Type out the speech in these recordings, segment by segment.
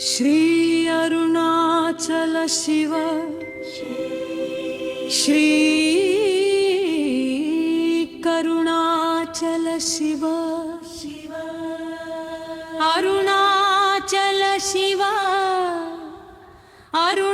श्री अरुणाचल शिव। श्री करुणाचल शिव। अरुणाचल शिव। अरुणाचल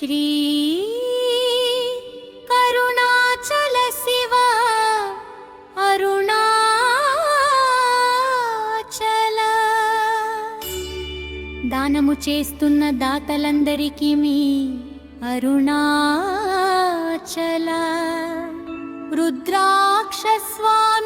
శ్రీ కరుణాచల శివ అరుణాచల. దానము చేస్తున్న దాతలందరికీ మీ అరుణాచల. రుద్రాక్ష స్వామి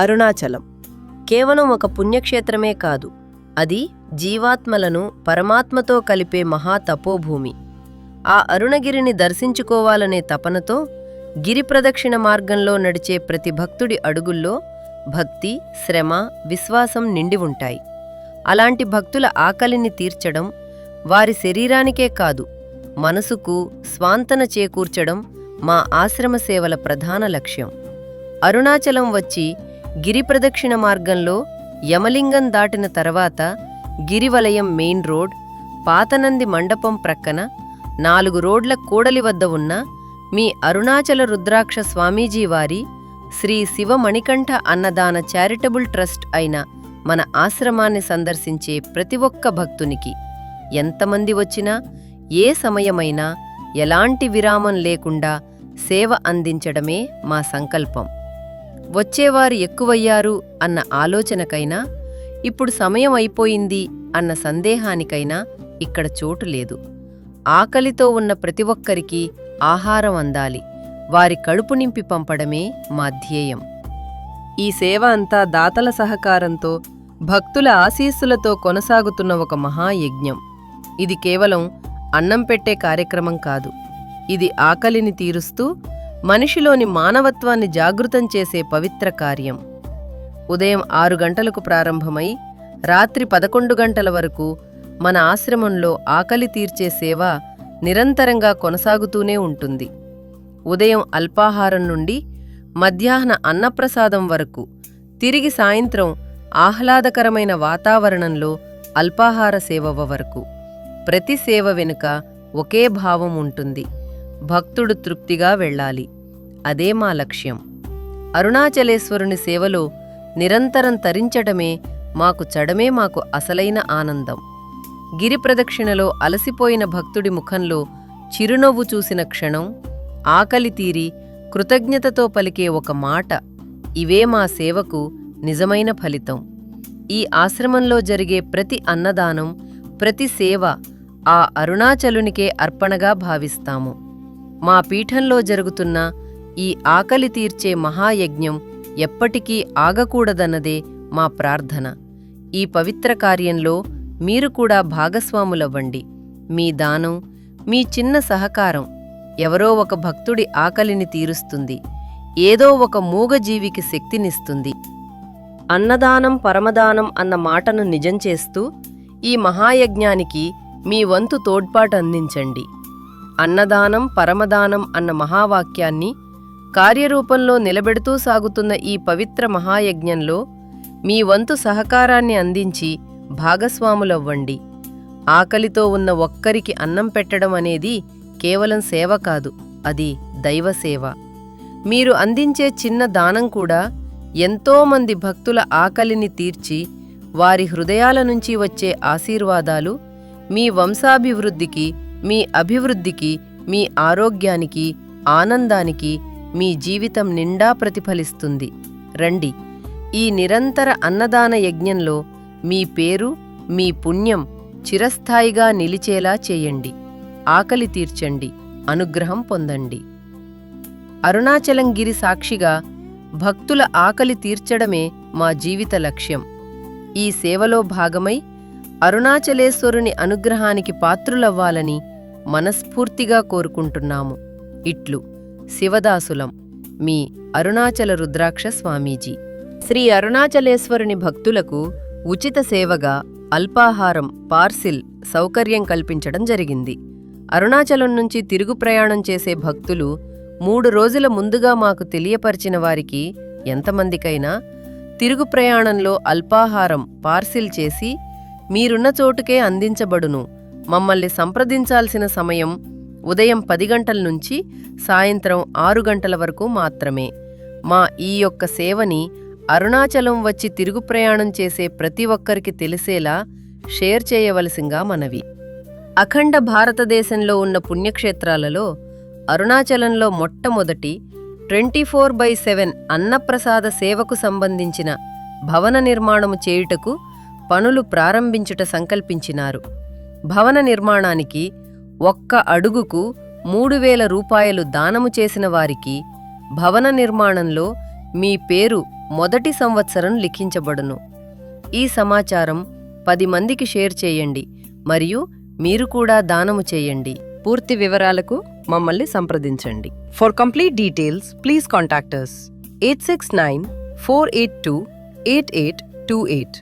అరుణాచలం. కేవలం ఒక పుణ్యక్షేత్రమే కాదు అది జీవాత్మలను పరమాత్మతో కలిపే మహా తపోభూమి. ఆ అరుణగిరిని దర్శించుకోవాలనే తపనతో గిరి ప్రదక్షిణ మార్గంలో నడిచే ప్రతి భక్తుడి అడుగుల్లో భక్తి శ్రమ విశ్వాసం నిండి ఉంటాయి. అలాంటి భక్తుల ఆకలిని తీర్చడం వారి శరీరానికే కాదు మనసుకు స్వాంతన చేకూర్చడం మా ఆశ్రమ సేవల ప్రధాన లక్ష్యం. అరుణాచలం వచ్చి గిరి ప్రదక్షిణ మార్గంలో యమలింగం దాటిన తర్వాత గిరివలయం మెయిన్ రోడ్ పాతనంది మండపం ప్రక్కన నాలుగు రోడ్ల కూడలి వద్ద ఉన్న మీ అరుణాచల రుద్రాక్ష స్వామీజీ వారి శ్రీ శివ మణికంఠ అన్నదాన చారిటబుల్ ట్రస్ట్ అయిన మన ఆశ్రమాన్ని సందర్శించే ప్రతి ఒక్క భక్తునికి ఎంతమంది వచ్చినా ఏ సమయమైనా ఎలాంటి విరామం లేకుండా సేవ అందించడమే మా సంకల్పం. వచ్చేవారు ఎక్కువయ్యారు అన్న ఆలోచనకైనా ఇప్పుడు సమయం అయిపోయింది అన్న సందేహానికైనా ఇక్కడ చోటు లేదు. ఆకలితో ఉన్న ప్రతి ఒక్కరికి ఆహారం అందాలి. వారి కడుపు నింపి పంపడమే మా ధ్యేయం. ఈ సేవ అంతా దాతల సహకారంతో భక్తుల ఆశీస్సులతో కొనసాగుతున్న ఒక మహాయజ్ఞం. ఇది కేవలం అన్నం పెట్టే కార్యక్రమం కాదు. ఇది ఆకలిని తీరుస్తూ మనిషిలోని మానవత్వాన్ని జాగృతం చేసే పవిత్ర కార్యం. ఉదయం ఆరు గంటలకు ప్రారంభమై రాత్రి పదకొండు గంటల వరకు మన ఆశ్రమంలో ఆకలి తీర్చే సేవ నిరంతరంగా కొనసాగుతూనే ఉంటుంది. ఉదయం అల్పాహారం నుండి మధ్యాహ్న అన్నప్రసాదం వరకు తిరిగి సాయంత్రం ఆహ్లాదకరమైన వాతావరణంలో అల్పాహార సేవ వరకు. ప్రతి సేవ వెనుక ఒకే భావం ఉంటుంది. భక్తుడు తృప్తిగా వెళ్ళాలి. అదే మా లక్ష్యం. అరుణాచలేశ్వరుని సేవలో నిరంతరం తరించడమే మాకు చడమే మాకు అసలైన ఆనందం. గిరి ప్రదక్షిణలో అలసిపోయిన భక్తుడి ముఖంలో చిరునవ్వు చూసిన క్షణం ఆకలి తీరి కృతజ్ఞతతో పలికే ఒక మాట ఇవే మా సేవకు నిజమైన ఫలితం. ఈ ఆశ్రమంలో జరిగే ప్రతి అన్నదానం ప్రతి సేవ ఆ అరుణాచలునికే అర్పణగా భావిస్తాము. మా పీఠంలో జరుగుతున్న ఈ ఆకలి తీర్చే మహాయజ్ఞం ఎప్పటికీ ఆగకూడదన్నదే మా ప్రార్థన. ఈ పవిత్ర కార్యంలో మీరు కూడా భాగస్వాములవ్వండి. మీ దానం మీ చిన్న సహకారం ఎవరో ఒక భక్తుడి ఆకలిని తీరుస్తుంది. ఏదో ఒక మూగజీవికి శక్తినిస్తుంది. అన్నదానం పరమదానం అన్న మాటను నిజం చేస్తూ ఈ మహాయజ్ఞానికి మీ వంతు తోడ్పాటు అందించండి అన్నదానం పరమదానం అన్న మహావాక్యాన్ని కార్యరూపంలో నిలబెడుతూ సాగుతున్న ఈ పవిత్ర మహాయజ్ఞంలో మీ వంతు సహకారాన్ని అందించి భాగస్వాములవ్వండి. ఆకలితో ఉన్న ఒక్కరికి అన్నం పెట్టడం అనేది కేవలం సేవ కాదు అది దైవసేవ మీరు అందించే చిన్న దానం కూడా ఎంతోమంది భక్తుల ఆకలిని తీర్చి వారి హృదయాల నుంచి వచ్చే ఆశీర్వాదాలు మీ వంశాభివృద్ధికి మీ అభివృద్ధికి మీ ఆరోగ్యానికి ఆనందానికి మీ జీవితం నిండా ప్రతిఫలిస్తుంది. రండి. ఈ నిరంతర అన్నదాన యజ్ఞంలో మీ పేరు మీ పుణ్యం చిరస్థాయిగా నిలిచేలా చేయండి. ఆకలి తీర్చండి. అనుగ్రహం పొందండి. అరుణాచలం గిరి సాక్షిగా భక్తుల ఆకలి తీర్చడమే మా జీవిత లక్ష్యం. ఈ సేవలో భాగమై అరుణాచలేశ్వరుని అనుగ్రహానికి పాత్రులవ్వాలని మనస్ఫూర్తిగా కోరుకుంటున్నాము. ఇట్లు శివదాసులం మీ అరుణాచల రుద్రాక్ష స్వామీజీ. శ్రీ అరుణాచలేశ్వరుని భక్తులకు ఉచిత సేవగా అల్పాహారం పార్సిల్ సౌకర్యం కల్పించడం జరిగింది. అరుణాచలం నుంచి తిరుగు ప్రయాణం చేసే భక్తులు మూడు రోజుల ముందుగా మాకు తెలియపరిచిన వారికి ఎంతమందికైనా తిరుగు ప్రయాణంలో అల్పాహారం పార్సిల్ చేసి మీరున్న చోటుకే అందించబడును. మమ్మల్ని సంప్రదించాల్సిన సమయం ఉదయం పది గంటల నుంచి సాయంత్రం ఆరు గంటల వరకు మాత్రమే. మా ఈ యొక్క సేవని అరుణాచలం వచ్చి తిరుగు ప్రయాణం చేసే ప్రతి ఒక్కరికి తెలిసేలా షేర్ చేయవలసింగా మనవి. అఖండ భారతదేశంలో ఉన్న పుణ్యక్షేత్రాలలో అరుణాచలంలో మొట్టమొదటి ట్వంటీ ఫోర్ బై సెవెన్ అన్నప్రసాద సేవకు సంబంధించిన భవన నిర్మాణము చేయుటకు పనులు ప్రారంభించుట సంకల్పించినారు. భవన నిర్మాణానికి ఒక్క అడుగుకు మూడు వేల రూపాయలు దానము చేసిన వారికి భవన నిర్మాణంలో మీ పేరు మొదటి సంవత్సరం లిఖించబడును. ఈ సమాచారం పది మందికి షేర్ చేయండి మరియు మీరు కూడా దానము చేయండి. పూర్తి వివరాలకు మమ్మల్ని సంప్రదించండి. For complete details please contact us eight six nine four eight two eight eight two eight